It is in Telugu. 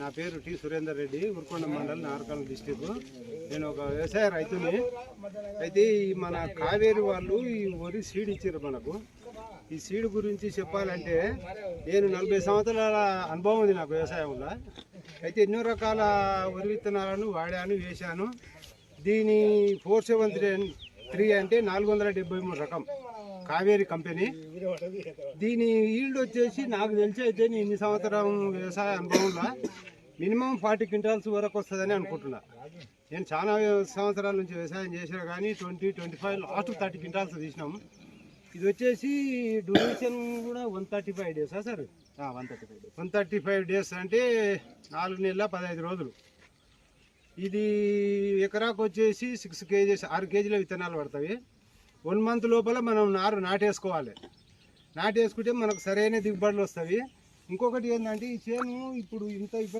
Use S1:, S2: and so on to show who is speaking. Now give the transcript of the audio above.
S1: నా పేరు టి సురేందర్ రెడ్డి ఉరుకొండ మండలం నారకాల డిస్టిక్. నేను ఒక వ్యవసాయ రైతుని. అయితే మన కావేరి వాళ్ళు ఈ వరి సీడ్ ఇచ్చారు మనకు. ఈ సీడ్ గురించి చెప్పాలంటే నేను నలభై సంవత్సరాల అనుభవం ఉంది నాకు వ్యవసాయంలో. అయితే ఎన్నో రకాల వరి విత్తనాలను వాడాను వేశాను. దీని ఫోర్ సెవెన్ త్రీ త్రీ అంటే నాలుగు వందల డెబ్బై మూడు రకం. కావేరి కంపెనీ. దీని ఈల్డ్ వచ్చేసి నాకు తెలిసి అయితే నేను ఇన్ని సంవత్సరం వ్యవసాయ అనుభవంలో మినిమం ఫార్టీ క్వింటాల్స్ వరకు వస్తుందని అనుకుంటున్నా. నేను చాలా సంవత్సరాల నుంచి వ్యవసాయం చేసినా కానీ twenty twenty five last thirty quintals తీసినాం. ఇది వచ్చేసి డ్యూరేషన్ కూడా వన్ థర్టీ ఫైవ్ డేసా sir?
S2: One thirty five
S1: one thirty five days అంటే నాలుగు నెలల పదహైదు రోజులు. ఇది ఎకరాకు వచ్చేసి సిక్స్ కేజీస్ ఆరు కేజీల విత్తనాలు పడతాయి. వన్ మంత్ లోపల మనం నారు నాటేసుకోవాలి. నాటేసుకుంటే మనకు సరైన దిగుబడులు వస్తాయి. ఇంకొకటి ఏంటంటే ఈ చేను ఇప్పుడు ఇంత ఇబ్బంది